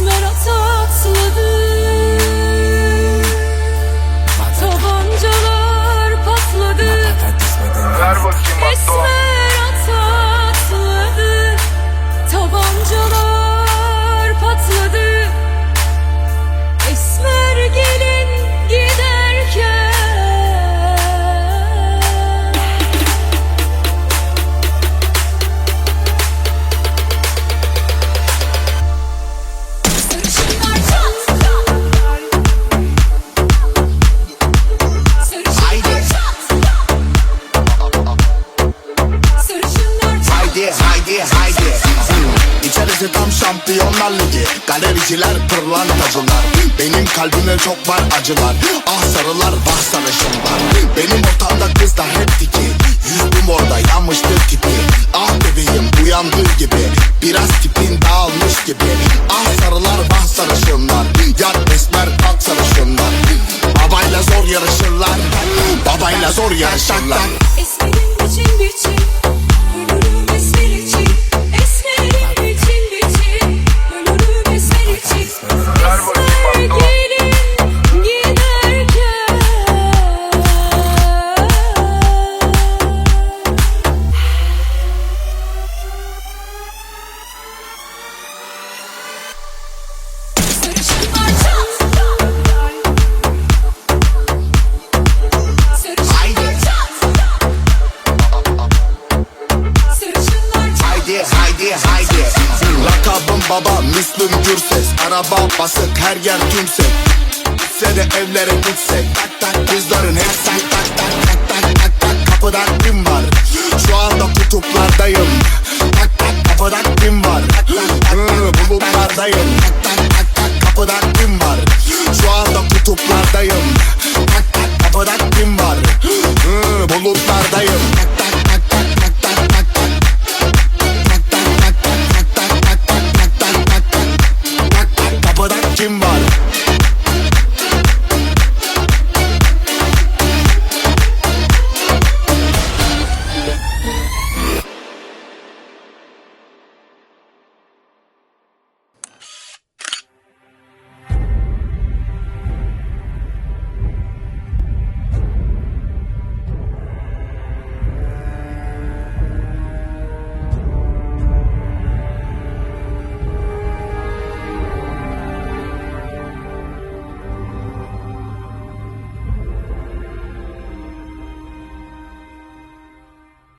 Esmer atatladı İçerisi tam şampiyonlar ligi. Galericiler pırlantacılar Benim kalbime çok var acılar. Ah sarılar vah sarışınlar Benim ortamda kızlar hep tiki. Yüzdüm orada yanmıştı tipi. Ah bebeğim uyandığı gibi. Biraz tipin dağılmış gibi. Ah sarılar vah sarışınlar. Yat esmer kalk sarışınlar. Babayla zor yarışırlar. Babayla zor yarışırlar. Esmerim biçim biçim Baba Müslüm Gürses Araba basık her yer tümsek Gitse de evlere gitsek Tak tak kızların hep tak tak tak tak tak tak tak Kapıdan kim var? Şu anda kutuplardayım Tak tak kapıdan kim var? Tak tak tak bulutlardayım Tak tak tak tak kim var? Şu anda kutuplardayım